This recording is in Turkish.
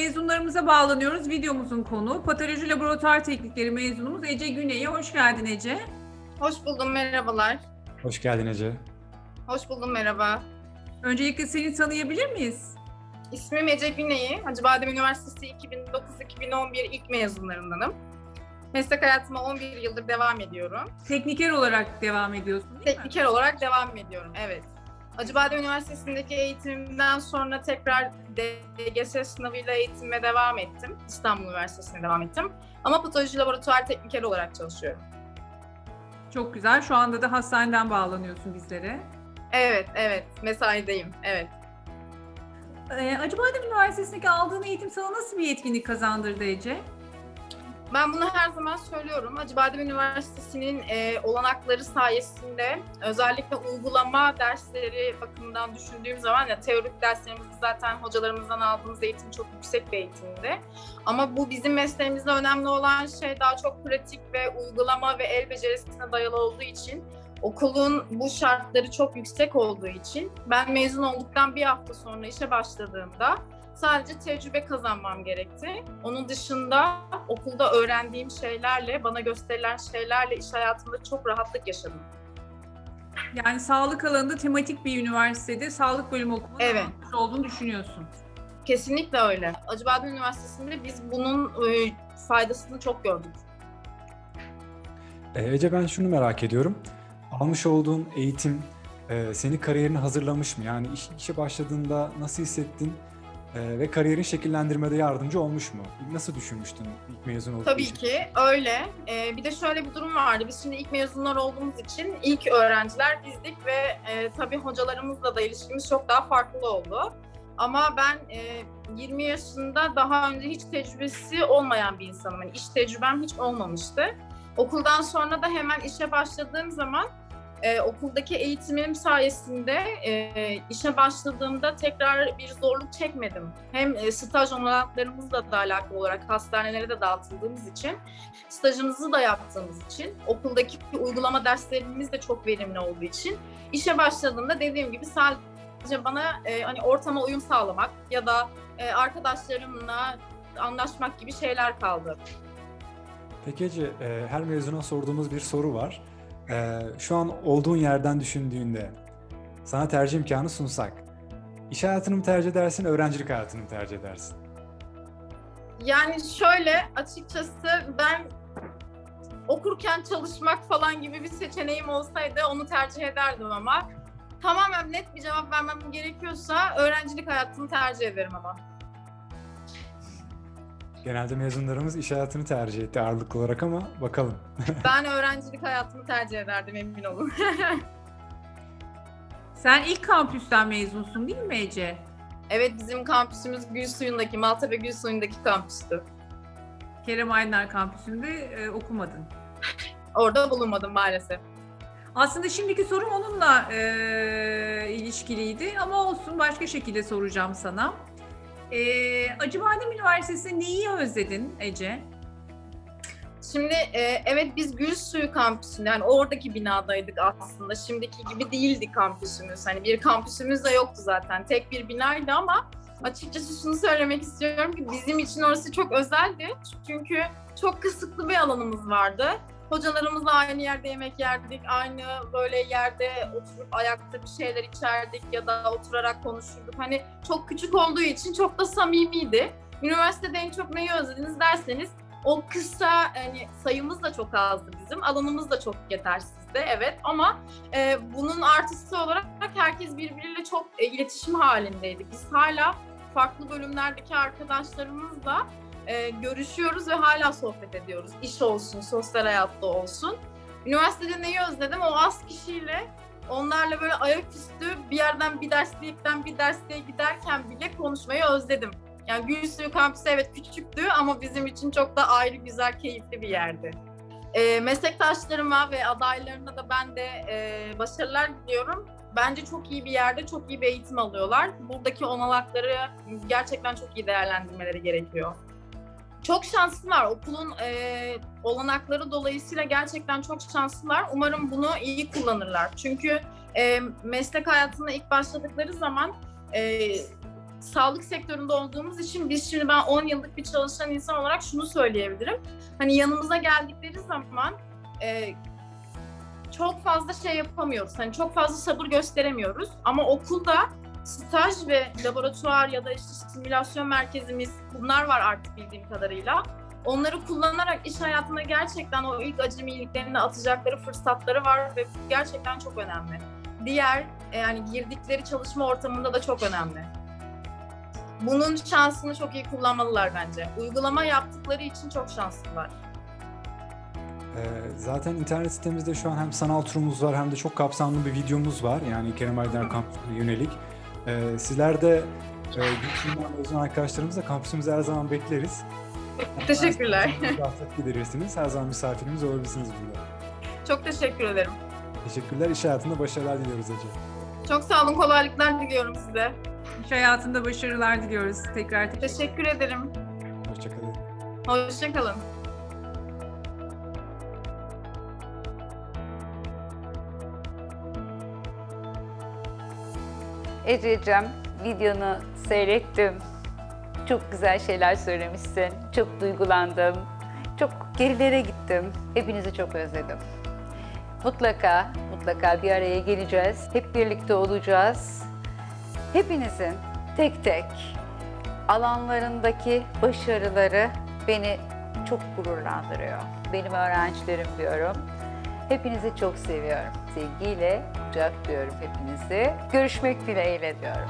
yayınımıza bağlanıyoruz. Videomuzun konuğu patoloji laboratuvar teknikleri mezunumuz Ece Güney'e. Hoş geldin Ece. Hoş buldum, merhabalar. Hoş geldin Ece. Hoş buldum, merhaba. Öncelikle seni tanıyabilir miyiz? İsmim Ece Güney'i. Hacıbadem Üniversitesi 2009-2011 ilk mezunlarındanım. Meslek hayatıma 11 yıldır devam ediyorum. Tekniker olarak devam ediyorsun değil mi? Tekniker olarak devam ediyorum, evet. Acıbadem Üniversitesi'ndeki eğitimimden sonra tekrar DGS sınavıyla eğitimime devam ettim. İstanbul Üniversitesi'ne devam ettim. Ama patoloji laboratuvar tekniker olarak çalışıyorum. Çok güzel. Şu anda da hastaneden bağlanıyorsun bizlere. Evet, evet. Mesaideyim, evet. Ee, Acıbadem Üniversitesi'ndeki aldığın eğitim sana nasıl bir yetkinlik kazandırdı Ece? Ben bunu her zaman söylüyorum. Acıbadem Üniversitesi'nin e, olanakları sayesinde özellikle uygulama dersleri bakımından düşündüğüm zaman ya teorik derslerimiz zaten hocalarımızdan aldığımız eğitim çok yüksek bir eğitimdi. Ama bu bizim mesleğimizde önemli olan şey daha çok pratik ve uygulama ve el becerisine dayalı olduğu için okulun bu şartları çok yüksek olduğu için ben mezun olduktan bir hafta sonra işe başladığımda sadece tecrübe kazanmam gerekti. Onun dışında okulda öğrendiğim şeylerle, bana gösterilen şeylerle iş hayatımda çok rahatlık yaşadım. Yani sağlık alanında tematik bir üniversitede sağlık bölümü okumanın Evet. olduğunu düşünüyorsun. Kesinlikle öyle. Acıbadem Üniversitesi'nde biz bunun e, faydasını çok gördük. Ee, Ece ben şunu merak ediyorum. Almış olduğun eğitim e, seni kariyerine hazırlamış mı? Yani iş, işe başladığında nasıl hissettin? E, ve kariyerin şekillendirmede yardımcı olmuş mu? Nasıl düşünmüştün ilk mezun olduğun Tabii için? ki öyle. Ee, bir de şöyle bir durum vardı. Biz şimdi ilk mezunlar olduğumuz için ilk öğrenciler bizdik ve e, tabii hocalarımızla da ilişkimiz çok daha farklı oldu. Ama ben e, 20 yaşında daha önce hiç tecrübesi olmayan bir insanım. Yani iş tecrübem hiç olmamıştı. Okuldan sonra da hemen işe başladığım zaman e, okuldaki eğitimim sayesinde e, işe başladığımda tekrar bir zorluk çekmedim. Hem e, staj olanaklarımızla da alakalı olarak hastanelere de dağıtıldığımız için, stajımızı da yaptığımız için, okuldaki uygulama derslerimiz de çok verimli olduğu için işe başladığımda dediğim gibi sadece bana e, hani ortama uyum sağlamak ya da e, arkadaşlarımla anlaşmak gibi şeyler kaldı. Peki Ece, e, her mezuna sorduğumuz bir soru var. E, şu an olduğun yerden düşündüğünde sana tercih imkanı sunsak, iş hayatını mı tercih edersin, öğrencilik hayatını mı tercih edersin? Yani şöyle açıkçası ben okurken çalışmak falan gibi bir seçeneğim olsaydı onu tercih ederdim ama tamamen net bir cevap vermem gerekiyorsa öğrencilik hayatını tercih ederim ama. Genelde mezunlarımız iş hayatını tercih etti ağırlıklı olarak ama bakalım. Ben öğrencilik hayatını tercih ederdim emin olun. Sen ilk kampüsten mezunsun değil mi Ece? evet bizim kampüsümüz Gülsuyu'ndaki, Maltepe Gülsuyu'ndaki kampüstü. Kerem Aydınlar kampüsünde e, okumadın. Orada bulunmadım maalesef. Aslında şimdiki sorum onunla e, ilişkiliydi ama olsun başka şekilde soracağım sana. E, Acıbadem Üniversitesi'nde neyi özledin Ece? Şimdi e, evet biz Gülsuyu kampüsünde yani oradaki binadaydık aslında. Şimdiki gibi değildi kampüsümüz. Hani bir kampüsümüz de yoktu zaten. Tek bir binaydı ama açıkçası şunu söylemek istiyorum ki bizim için orası çok özeldi. Çünkü çok kısıtlı bir alanımız vardı. Hocalarımızla aynı yerde yemek yerdik, aynı böyle yerde oturup ayakta bir şeyler içerdik ya da oturarak konuşurduk. Hani çok küçük olduğu için çok da samimiydi. Üniversitede en çok neyi özlediniz derseniz o kısa hani sayımız da çok azdı bizim. Alanımız da çok yetersizdi evet ama e, bunun artısı olarak herkes birbiriyle çok e, iletişim halindeydi. Biz hala farklı bölümlerdeki arkadaşlarımızla e, görüşüyoruz ve hala sohbet ediyoruz. İş olsun, sosyal hayatta olsun. Üniversitede neyi özledim? O az kişiyle onlarla böyle ayaküstü bir yerden bir derslikten bir dersliğe giderken bile konuşmayı özledim. Yani Gülsuyu kampüsü evet küçüktü ama bizim için çok da ayrı, güzel, keyifli bir yerdi. E, meslektaşlarıma ve adaylarına da ben de e, başarılar diliyorum. Bence çok iyi bir yerde, çok iyi bir eğitim alıyorlar. Buradaki olanakları gerçekten çok iyi değerlendirmeleri gerekiyor. Çok şanslılar. Okulun e, olanakları dolayısıyla gerçekten çok şanslılar. Umarım bunu iyi kullanırlar. Çünkü e, meslek hayatına ilk başladıkları zaman e, sağlık sektöründe olduğumuz için biz şimdi ben 10 yıllık bir çalışan insan olarak şunu söyleyebilirim. Hani yanımıza geldikleri zaman e, çok fazla şey yapamıyoruz. Hani çok fazla sabır gösteremiyoruz. Ama okulda staj ve laboratuvar ya da işte simülasyon merkezimiz bunlar var artık bildiğim kadarıyla. Onları kullanarak iş hayatına gerçekten o ilk acemiliklerini atacakları fırsatları var ve gerçekten çok önemli. Diğer e, yani girdikleri çalışma ortamında da çok önemli. Bunun şansını çok iyi kullanmalılar bence. Uygulama yaptıkları için çok şanslılar. Ee, zaten internet sitemizde şu an hem sanal turumuz var hem de çok kapsamlı bir videomuz var. Yani Kerem Aydın Kampüsü'ne yönelik. Ee, sizler de e, Gülsüm'den mezun arkadaşlarımızla kampüsümüzde her zaman bekleriz. Teşekkürler. Rahatlık giderirsiniz. Her zaman misafirimiz olabilirsiniz burada. Çok teşekkür ederim. Teşekkürler. İş hayatında başarılar diliyoruz Ece. Çok sağ olun, kolaylıklar diliyorum size. İş hayatında başarılar diliyoruz. Tekrar teşekkür Teşekkür ederim. Hoşçakalın. Hoşçakalın. Ececiğim, videonu seyrettim. Çok güzel şeyler söylemişsin. Çok duygulandım. Çok gerilere gittim. Hepinizi çok özledim. Mutlaka, mutlaka bir araya geleceğiz. Hep birlikte olacağız. Hepinizin tek tek alanlarındaki başarıları beni çok gururlandırıyor. Benim öğrencilerim diyorum. Hepinizi çok seviyorum. Sevgiyle kucaklıyorum hepinizi. Görüşmek dileğiyle diyorum.